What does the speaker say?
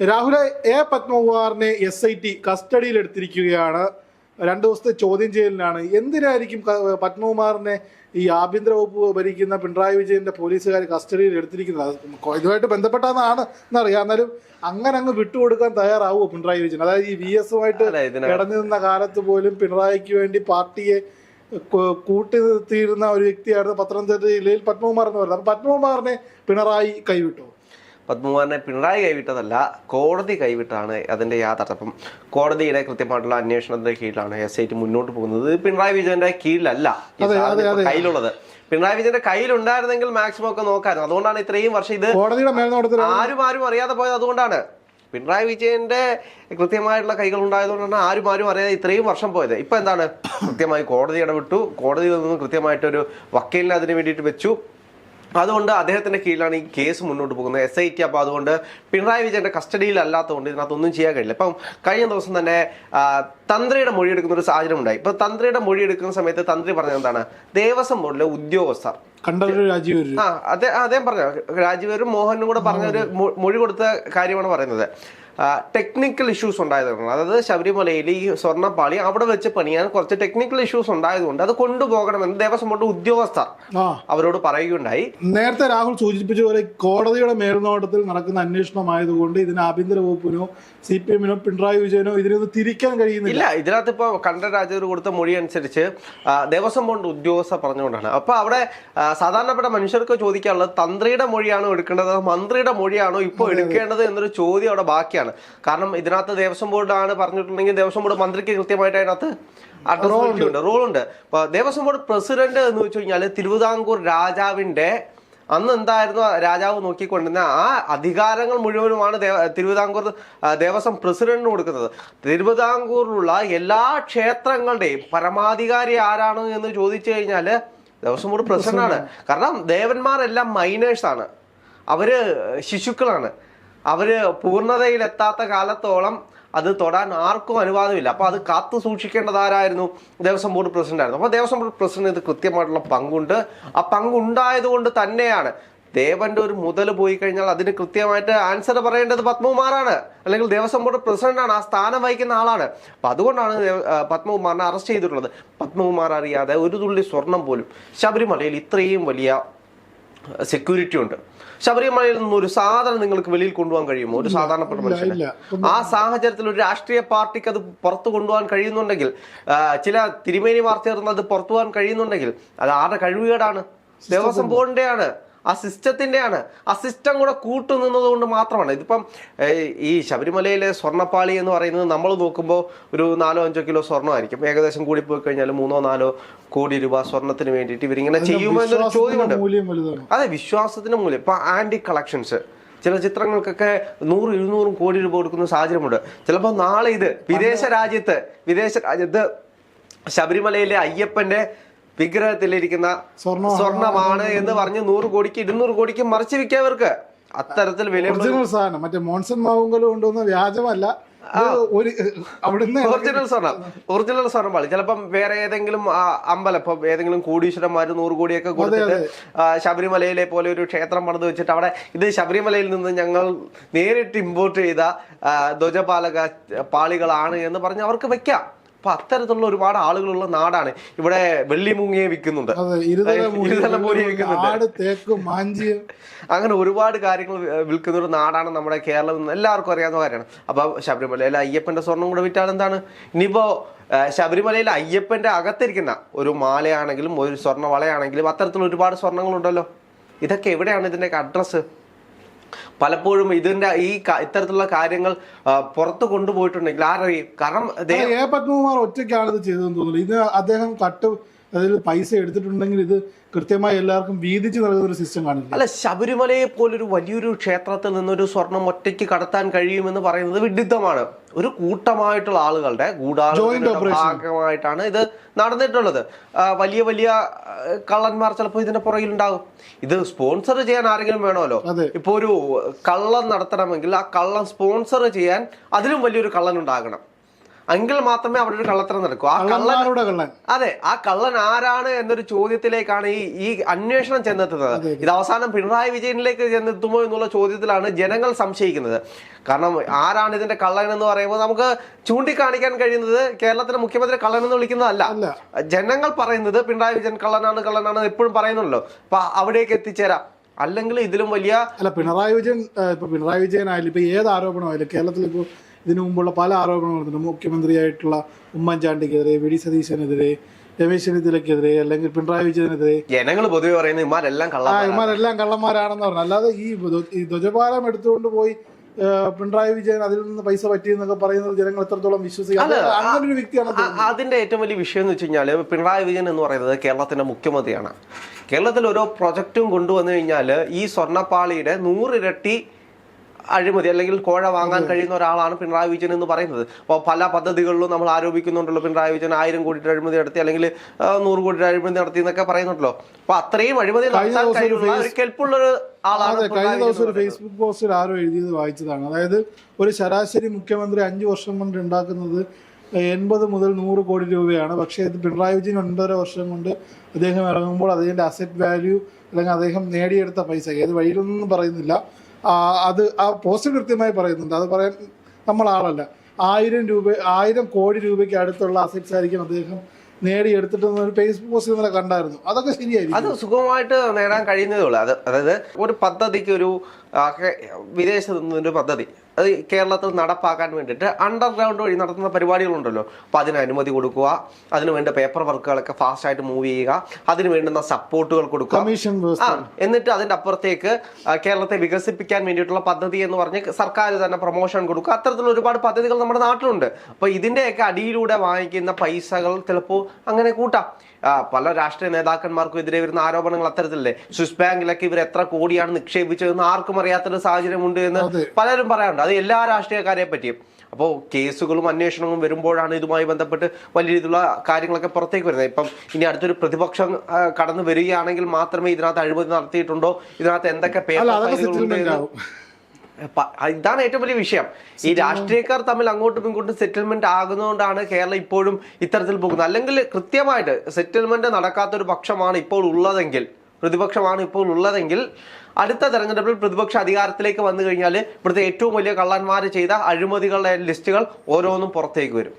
രാഹുലെ A പത്മകുമാറിനെ S I T കസ്റ്റഡിയിൽ എടുത്തിരിക്കുകയാണ് രണ്ടു ദിവസത്തെ ചോദ്യം ചെയ്യലിനാണ്. എന്തിനായിരിക്കും പത്മകുമാറിനെ ഈ ആഭ്യന്തര വകുപ്പ് ഭരിക്കുന്ന പിണറായി വിജയന്റെ പോലീസുകാർ കസ്റ്റഡിയിൽ എടുത്തിരിക്കുന്നത് ഇതുമായിട്ട് ബന്ധപ്പെട്ടതാണ് എന്നറിയാം. എന്നാലും അങ്ങനെ അങ്ങ് വിട്ടുകൊടുക്കാൻ തയ്യാറാവുമോ പിണറായി വിജയൻ? അതായത് ഈ വി എസുമായിട്ട് കിടന്നു നിന്ന കാലത്ത് പോലും പിണറായിക്ക് വേണ്ടി പാർട്ടിയെ കൂട്ടി നിർത്തിയിരുന്ന ഒരു വ്യക്തിയായിരുന്നു പത്തനംതിട്ട ജില്ലയിൽ പത്മകുമാർ എന്ന് പറയുന്നത്. അപ്പൊ പത്മകുമാറിനെ പിണറായി കൈവിട്ടു? പത്മകുമാറിനെ പിണറായി കൈവിട്ടതല്ല കോടതി കൈവിട്ടാണ് അതിന്റെ യാഥാർത്ഥ്യം. കോടതിയുടെ കൃത്യമായിട്ടുള്ള അന്വേഷണത്തിന്റെ കീഴിലാണ് എസ് ഐ ടി മുന്നോട്ട് പോകുന്നത്. പിണറായി വിജയന്റെ കീഴിലല്ല. കയ്യിലുള്ളത്. പിണറായി വിജയന്റെ കയ്യിലുണ്ടായിരുന്നെങ്കിൽ മാക്സിമം ഒക്കെ നോക്കായിരുന്നു. അതുകൊണ്ടാണ് ഇത്രയും വർഷം ഇത് ആരും ആരും അറിയാതെ പോയത് അതുകൊണ്ടാണ്. പിണറായി വിജയന്റെ കൃത്യമായിട്ടുള്ള കൈകൾ ഉണ്ടായതുകൊണ്ടാണ് ആരും ആരും അറിയാതെ ഇത്രയും വർഷം പോയത്. ഇപ്പൊ എന്താണ്? കൃത്യമായി കോടതി ഇടപെട്ടു. കോടതിയിൽ നിന്നും കൃത്യമായിട്ടൊരു വക്കീലിനെ അതിന് വേണ്ടിയിട്ട് വെച്ചു. അതുകൊണ്ട് അദ്ദേഹത്തിന്റെ കീഴിലാണ് ഈ കേസ് മുന്നോട്ട് പോകുന്നത്. എസ് ഐ ടി അപ്പോൾ അതുകൊണ്ട് പിണറായി വിജയന്റെ കസ്റ്റഡിയിൽ അല്ലാത്തതുകൊണ്ട് ഇതിനകത്തൊന്നും ചെയ്യാൻ കഴിയില്ല. ഇപ്പം കഴിഞ്ഞ ദിവസം തന്നെ തന്ത്രിയുടെ മൊഴി എടുക്കുന്ന ഒരു സാഹചര്യം ഉണ്ടായി. ഇപ്പൊ തന്ത്രിയുടെ മൊഴി എടുക്കുന്ന സമയത്ത് തന്ത്രി പറഞ്ഞത് എന്താണ്? ദേവസ്വം ബോർഡിലെ ഉദ്യോഗസ്ഥർ. ആ അദ്ദേഹം പറഞ്ഞു? രാജീവരും മോഹനും കൂടെ പറഞ്ഞ ഒരു മൊഴി കൊടുത്ത കാര്യമാണ് പറയുന്നത്. ടെക്നിക്കൽ ഇഷ്യൂസ് ഉണ്ടായതുകൊണ്ട് അതായത് ശബരിമലയിൽ ഈ സ്വർണപ്പാളി അവിടെ വെച്ച് പണിയാൻ കുറച്ച് ടെക്നിക്കൽ ഇഷ്യൂസ് ഉണ്ടായതുകൊണ്ട് അത് കൊണ്ടുപോകണമെന്ന് ദേവസ്വം ബോർഡ് ഉദ്യോഗസ്ഥർ അവരോട് പറയുകയുണ്ടായി. നേരത്തെ രാഹുൽ സൂചിപ്പിച്ച പോലെ കോടതിയുടെ മേൽനോട്ടത്തിൽ നടക്കുന്ന അന്വേഷണമായതുകൊണ്ട് ഇതിന് ആഭ്യന്തര വകുപ്പിനോ സി പി എമ്മിനോ പിണറായി വിജയനോ ഇതിനൊന്നും തിരിക്കാൻ കഴിയുന്നില്ല. ഇതിനകത്ത് ഇപ്പോൾ കണ്ഠ രാജാവ് കൊടുത്ത മൊഴി അനുസരിച്ച് ദേവസ്വം ബോർഡ് ഉദ്യോഗസ്ഥർ പറഞ്ഞുകൊണ്ടാണ്. അപ്പൊ അവിടെ സാധാരണപ്പെട്ട മനുഷ്യർക്ക് ചോദിക്കാനുള്ളത് തന്ത്രിയുടെ മൊഴിയാണോ എടുക്കേണ്ടത്? മന്ത്രിയുടെ മൊഴിയാണോ ഇപ്പോൾ എടുക്കേണ്ടത് എന്നൊരു ചോദ്യം അവിടെ ബാക്കിയാണ്. കാരണം ഇതിനകത്ത് ദേവസ്വം ബോർഡാണ് പറഞ്ഞിട്ടുണ്ടെങ്കിൽ ദേവസ്വം ബോർഡ് മന്ത്രിക്ക് കൃത്യമായിട്ട് അതിനകത്ത് ഉണ്ട് റോളുണ്ട്. അപ്പൊ ദേവസ്വം ബോർഡ് പ്രസിഡന്റ് എന്ന് വെച്ച് കഴിഞ്ഞാൽ തിരുവിതാംകൂർ രാജാവിന്റെ അന്ന് എന്തായിരുന്നു രാജാവ് നോക്കിക്കൊണ്ടിരുന്ന ആ അധികാരങ്ങൾ മുഴുവനുമാണ് തിരുവിതാംകൂർ ദേവസ്വം പ്രസിഡന്റിന് കൊടുക്കുന്നത്. തിരുവിതാംകൂറിലുള്ള എല്ലാ ക്ഷേത്രങ്ങളുടെയും പരമാധികാരി ആരാണ് എന്ന് ചോദിച്ചു കഴിഞ്ഞാൽ ദേവസ്വം ബോർഡ് പ്രസിഡന്റാണ്. കാരണം ദേവന്മാരെല്ലാം മൈനേഴ്സാണ് ആണ്. അവർ ശിശുക്കളാണ്. അവർ പൂർണതയിലെത്താത്ത കാലത്തോളം അത് തൊടാൻ ആർക്കും അനുവാദമില്ല. അപ്പോൾ അത് കാത്തു സൂക്ഷിക്കേണ്ടത് ആരായിരുന്നു? ദേവസ്വം ബോർഡ് പ്രസിഡന്റ് ആയിരുന്നു. അപ്പോൾ ദേവസ്വം ബോർഡ് പ്രസിഡന്റ് ഇത് കൃത്യമായിട്ടുള്ള പങ്കുണ്ട്. ആ പങ്കുണ്ടായത് കൊണ്ട് തന്നെയാണ് ദേവന്റെ ഒരു മുതൽ പോയി കഴിഞ്ഞാൽ അതിന് കൃത്യമായിട്ട് ആൻസർ പറയേണ്ടത് പത്മകുമാറാണ്. അല്ലെങ്കിൽ ദേവസ്വം ബോർഡ് പ്രസിഡന്റാണ് ആ സ്ഥാനം വഹിക്കുന്ന ആളാണ്. അപ്പൊ അതുകൊണ്ടാണ് പത്മകുമാറിനെ അറസ്റ്റ് ചെയ്തിട്ടുള്ളത്. പത്മകുമാർ അറിയാതെ ഒരു തുള്ളി സ്വർണം പോലും ശബരിമലയിൽ ഇത്രയും വലിയ സെക്യൂരിറ്റി ഉണ്ട്. ശബരിമലയിൽ നിന്ന് ഒരു സാധനം നിങ്ങൾക്ക് വെളിയിൽ കൊണ്ടുപോകാൻ കഴിയുമോ? ഒരു സാധാരണപ്പെട്ട മനുഷ്യന്. ആ സാഹചര്യത്തിൽ ഒരു രാഷ്ട്രീയ പാർട്ടിക്ക് അത് പുറത്തു കൊണ്ടുപോകാൻ കഴിയുന്നുണ്ടെങ്കിൽ ചില തിരുമേനിമാർ ചേർന്ന് അത് പുറത്തു പോകാൻ കഴിയുന്നുണ്ടെങ്കിൽ അത് ആരുടെ കഴിവുകേടാണ്? ദേവസ്വം ബോർഡിന്റെയാണ്. ആ സിസ്റ്റത്തിന്റെയാണ്. ആ സിസ്റ്റം കൂടെ കൂട്ടുനിന്നത് കൊണ്ട് മാത്രമാണ്. ഇതിപ്പം ഈ ശബരിമലയിലെ സ്വർണപ്പാളി എന്ന് പറയുന്നത് നമ്മൾ നോക്കുമ്പോൾ ഒരു നാലോ അഞ്ചോ കിലോ സ്വർണമായിരിക്കും. ഏകദേശം കൂടി പോയി കഴിഞ്ഞാൽ മൂന്നോ നാലോ കോടി രൂപ സ്വർണത്തിന് വേണ്ടിയിട്ട് ഇവരിങ്ങനെ ചെയ്യുമോ എന്നൊരു ചോദ്യമുണ്ട്. അതെ വിശ്വാസത്തിന്റെ മൂല്യം. ഇപ്പൊ ആന്റി കളക്ഷൻസ് ചില ചിത്രങ്ങൾക്കൊക്കെ നൂറ് ഇരുന്നൂറും കോടി രൂപ കൊടുക്കുന്ന സാഹചര്യമുണ്ട്. ചിലപ്പോൾ നാളെ ഇത് വിദേശ രാജ്യത്ത് വിദേശ രാജ്യത്ത് ശബരിമലയിലെ അയ്യപ്പന്റെ വിഗ്രഹത്തിലിരിക്കുന്ന. സ്വർണമാണ്. എന്ന് പറഞ്ഞ് നൂറ് കോടിക്ക് ഇരുന്നൂറ് കോടിക്ക് മറിച്ച് വിൽക്കാവർക്ക് അത്തരത്തിൽ വില ഒറിജിനൽ സാധനം. മറ്റേ മോൺസൺ മാവുങ്കൽ കൊണ്ടുവന്ന വ്യാജമല്ല. അവിടുന്ന് ഒറിജിനൽ സ്വർണം. ഒറിജിനൽ സ്വർണം പാളി. ചിലപ്പം വേറെ ഏതെങ്കിലും അമ്പലം ഇപ്പം ഏതെങ്കിലും കൂടീശ്വരന്മാര് നൂറ് കോടിയൊക്കെ കൊടുത്തിട്ട് ശബരിമലയിലെ പോലെ ഒരു ക്ഷേത്രം പണിത് വെച്ചിട്ട് അവിടെ ഇത് ശബരിമലയിൽ നിന്ന് ഞങ്ങൾ നേരിട്ട് ഇമ്പോർട്ട് ചെയ്ത ധ്വജപാലക പാളികളാണ് എന്ന് പറഞ്ഞ് അവർക്ക് വെക്കാം. അപ്പൊ അത്തരത്തിലുള്ള ഒരുപാട് ആളുകളുള്ള നാടാണ് ഇവിടെ വെള്ളിമുങ്ങിയെ വിൽക്കുന്നുണ്ട്. വിൽക്കുന്നുണ്ട്. അങ്ങനെ ഒരുപാട് കാര്യങ്ങൾ വിൽക്കുന്ന ഒരു നാടാണ് നമ്മുടെ കേരളം എന്ന് എല്ലാവർക്കും അറിയാവുന്ന കാര്യമാണ്. അപ്പൊ ശബരിമലയിൽ അയ്യപ്പന്റെ സ്വർണം കൂടെ വിറ്റാൽ എന്താണ്? ഇനിയിപ്പോ ശബരിമലയിൽ ശബരിമലയിലെ അയ്യപ്പന്റെ അകത്തിരിക്കുന്ന ഒരു മാലയാണെങ്കിലും ഒരു സ്വർണ വളയാണെങ്കിലും അത്തരത്തിലുള്ള ഒരുപാട് സ്വർണങ്ങളുണ്ടല്ലോ. ഇതൊക്കെ എവിടെയാണ് ഇതിന്റെ അഡ്രസ്സ് പലപ്പോഴും ഇതിന്റെ ഈ ഇത്തരത്തിലുള്ള കാര്യങ്ങൾ പുറത്തു കൊണ്ടുപോയിട്ടുണ്ടെങ്കിൽ ആരറിയും കാരണം എ പത്മകുമാർ ഒറ്റയ്ക്കാണ് ഇത് ചെയ്തതെന്ന് തോന്നുന്നു. ഇത് അദ്ദേഹം കട്ട് അതിൽ പൈസ എടുത്തിട്ടുണ്ടെങ്കിൽ ഇത് കൃത്യമായി എല്ലാവർക്കും വീതിച്ച് നൽകുന്ന ഒരു സിസ്റ്റം കാണില്ല? അല്ല ശബരിമലയെ പോലൊരു വലിയൊരു ക്ഷേത്രത്തിൽ നിന്നൊരു സ്വർണം ഒറ്റയ്ക്ക് കടത്താൻ കഴിയുമെന്ന് പറയുന്നത് വിഡിത്തമാണ് ഒരു കൂട്ടമായിട്ടുള്ള ആളുകളുടെ ഗൂഢാലോചന ഭാഗമായിട്ടാണ് ഇത് നടന്നിട്ടുള്ളത്. വലിയ വലിയ കള്ളന്മാർ ചിലപ്പോൾ ഇതിന്റെ പുറകിലുണ്ടാകും. ഇത് സ്പോൺസർ ചെയ്യാൻ ആരെങ്കിലും വേണമല്ലോ. ഇപ്പൊ ഒരു കള്ളം നടത്തണമെങ്കിൽ ആ കള്ളം സ്പോൺസർ ചെയ്യാൻ അതിലും വലിയൊരു കള്ളൻ ഉണ്ടാകണം. എങ്കിൽ മാത്രമേ അവിടെ ഒരു കള്ളത്തരം നടക്കൂ. ആ കള്ളൻ അതെ ആ കള്ളൻ ആരാണ് എന്നൊരു ചോദ്യത്തിലേക്കാണ് ഈ ഈ അന്വേഷണം ചെന്നെത്തുന്നത്. ഇത് അവസാനം പിണറായി വിജയനിലേക്ക് ചെന്നെത്തുമോ എന്നുള്ള ചോദ്യത്തിലാണ് ജനങ്ങൾ സംശയിക്കുന്നത്. കാരണം ആരാണ് ഇതിന്റെ കള്ളൻ എന്ന് പറയുമ്പോൾ നമുക്ക് ചൂണ്ടിക്കാണിക്കാൻ കഴിയുന്നത് കേരളത്തിലെ മുഖ്യമന്ത്രി കള്ളൻ എന്ന് വിളിക്കുന്നതല്ല. ജനങ്ങൾ പറയുന്നത് പിണറായി വിജയൻ കള്ളനാണ് കള്ളനാണ് എപ്പോഴും പറയുന്നുണ്ടല്ലോ. അപ്പൊ അവിടേക്ക് എത്തിച്ചേരാം. അല്ലെങ്കിൽ ഇതിലും വലിയ അല്ല പിണറായി വിജയൻ ഇപ്പൊ പിണറായി വിജയൻ ആയാലും ഇപ്പൊ ഏത് ആരോപണമായാലും കേരളത്തിൽ ഇപ്പോൾ ഇതിനു മുമ്പുള്ള പല ആരോപണങ്ങളും മുഖ്യമന്ത്രിയായിട്ടുള്ള ഉമ്മൻചാണ്ടിക്കെതിരെ വി. ഡി. സതീശനെതിരെ രമേശ് ചെന്നിത്തലക്കെതിരെ അല്ലെങ്കിൽ പിണറായി വിജയനെതിരെ. ജനങ്ങൾ പൊതുവെ പറയുന്നത് ഇമാരെല്ലാം ആ ഇമാരെല്ലാം കള്ളന്മാരാണെന്ന് പറഞ്ഞു. അല്ലാതെ ഈ ധ്വ- ധ്വജപാലം എടുത്തുകൊണ്ട് പോയി പിണറായി വിജയൻ അതിൽ നിന്ന് പൈസ പറ്റിയെന്നൊക്കെ പറയുന്നത് ജനങ്ങൾ എത്രത്തോളം വിശ്വസിക്കും? അത് അങ്ങനെ ഒരു വ്യക്തിയാണ് അതിന്റെ ഏറ്റവും വലിയ വിഷയം എന്ന് വെച്ച് കഴിഞ്ഞാൽ പിണറായി വിജയൻ എന്ന് പറയുന്നത് കേരളത്തിന്റെ മുഖ്യമന്ത്രിയാണ്. കേരളത്തിൽ ഓരോ പ്രൊജക്റ്റും കൊണ്ടുവന്നു കഴിഞ്ഞാൽ ഈ സ്വർണപ്പാളിയുടെ നൂറിരട്ടി അഴിമതി അല്ലെങ്കിൽ കോഴ വാങ്ങാൻ കഴിയുന്ന ഒരാളാണ് പിണറായി വിജയൻ എന്ന് പറയുന്നത്. അപ്പോൾ പല പദ്ധതികളിലും നമ്മൾ ആരോപിക്കുന്നുണ്ടല്ലോ പിണറായി വിജയൻ ആയിരം കോടി അഴിമതി നടത്തി അല്ലെങ്കിൽ നൂറ് കോടി അഴിമതി നടത്തി എന്നൊക്കെ പറയുന്നുണ്ടല്ലോ. അപ്പൊ അത്രയും അഴിമതി നടത്താൻ കഴിയുള്ള ഒരു കെൽപ്പുള്ള ഒരു ആളാണ് കഴിഞ്ഞ ദിവസം ഒരു ഫേസ്ബുക്ക് പോസ്റ്റിൽ ആരോ എഴുതിയത് വായിച്ചതാണ്. അതായത് ഒരു ശരാശരി മുഖ്യമന്ത്രി അഞ്ചു വർഷം കൊണ്ട് ഉണ്ടാക്കുന്നത് എൺപത് മുതൽ നൂറ് കോടി രൂപയാണ്. പക്ഷേ ഇത് പിണറായി വിജയൻ ഒൻപതര വർഷം കൊണ്ട് അദ്ദേഹം ഇറങ്ങുമ്പോൾ അതിന്റെ അസറ്റ് വാല്യൂ അല്ലെങ്കിൽ അദ്ദേഹം നേടിയെടുത്ത പൈസ ഏത് വഴിയിലൊന്നും പറയുന്നില്ല. അത് ആ പോസ്റ്റ് കൃത്യമായി പറയുന്നുണ്ട്. അത് പറയാൻ നമ്മൾ ആളല്ല ആയിരം രൂപ ആയിരം കോടി രൂപയ്ക്ക് അടുത്തുള്ള അസറ്റ്സ് ആയിരിക്കും അദ്ദേഹം ഒരു കണ്ടായിരുന്നു. അതൊക്കെ ശരിയായിരിക്കും. അത് സുഖമായിട്ട് നേടാൻ കഴിയുന്നതേ ഉള്ളൂ. അത് അതായത് ഒരു പദ്ധതിക്ക് ഒരു വിദേശത്ത് നിന്നൊരു പദ്ധതി. അത് കേരളത്തിൽ നടപ്പാക്കാൻ വേണ്ടിയിട്ട് അണ്ടർഗ്രൗണ്ട് വഴി നടത്തുന്ന പരിപാടികളുണ്ടല്ലോ. അപ്പോൾ അതിന് അനുമതി കൊടുക്കുക അതിന് വേണ്ട പേപ്പർ വർക്കുകളൊക്കെ ഫാസ്റ്റ് ആയിട്ട് മൂവ് ചെയ്യുക അതിന് വേണ്ടുന്ന സപ്പോർട്ടുകൾ കൊടുക്കുക. ആ എന്നിട്ട് അതിന്റെ അപ്പുറത്തേക്ക് കേരളത്തെ വികസിപ്പിക്കാൻ വേണ്ടിയിട്ടുള്ള പദ്ധതി എന്ന് പറഞ്ഞ് സർക്കാർ തന്നെ പ്രൊമോഷൻ കൊടുക്കുക. അത്തരത്തിലുള്ള ഒരുപാട് പദ്ധതികൾ നമ്മുടെ നാട്ടിലുണ്ട്. അപ്പോൾ ഇതിന്റെയൊക്കെ അടിയിലൂടെ വാങ്ങിക്കുന്ന പൈസകൾ ചിലപ്പോൾ അങ്ങനെ കൂട്ടാം. പല രാഷ്ട്രീയ നേതാക്കന്മാർക്കും എതിരെ വരുന്ന ആരോപണങ്ങൾ അത്തരത്തിലല്ലേ? സ്വിസ് ബാങ്കിലൊക്കെ ഇവർ എത്ര കോടിയാണ് നിക്ഷേപിച്ചതെന്ന് ആർക്കും അറിയാത്തൊരു സാഹചര്യമുണ്ട് എന്ന് പലരും പറയാറുണ്ട്. അത് എല്ലാ രാഷ്ട്രീയക്കാരെ പറ്റിയും. അപ്പോൾ കേസുകളും അന്വേഷണവും വരുമ്പോഴാണ് ഇതുമായി ബന്ധപ്പെട്ട് വലിയ രീതിയിലുള്ള കാര്യങ്ങളൊക്കെ പുറത്തേക്ക് വരുന്നത്. ഇപ്പം ഇനി അടുത്തൊരു പ്രതിപക്ഷം കടന്നു വരികയാണെങ്കിൽ മാത്രമേ ഇതിനകത്ത് അഴിമതി നടത്തിയിട്ടുണ്ടോ? ഇതിനകത്ത് എന്തൊക്കെ പേപ്പർ ഫയലുകളുണ്ട് ഇതാണ് ഏറ്റവും വലിയ വിഷയം. ഈ രാഷ്ട്രീയക്കാർ തമ്മിൽ അങ്ങോട്ടും ഇങ്ങോട്ടും സെറ്റിൽമെന്റ് ആകുന്നതുകൊണ്ടാണ് കേരളം ഇപ്പോഴും ഇത്തരത്തിൽ പോകുന്നത്. അല്ലെങ്കിൽ കൃത്യമായിട്ട് സെറ്റിൽമെന്റ് നടക്കാത്ത ഒരു പക്ഷമാണ് ഇപ്പോൾ ഉള്ളതെങ്കിൽ പ്രതിപക്ഷമാണ് ഇപ്പോൾ ഉള്ളതെങ്കിൽ അടുത്ത തെരഞ്ഞെടുപ്പിൽ പ്രതിപക്ഷ അധികാരത്തിലേക്ക് വന്നു കഴിഞ്ഞാൽ ഇവിടുത്തെ ഏറ്റവും വലിയ കള്ളന്മാർ ചെയ്ത അഴിമതികളുടെ ലിസ്റ്റുകൾ ഓരോന്നും പുറത്തേക്ക് വരും.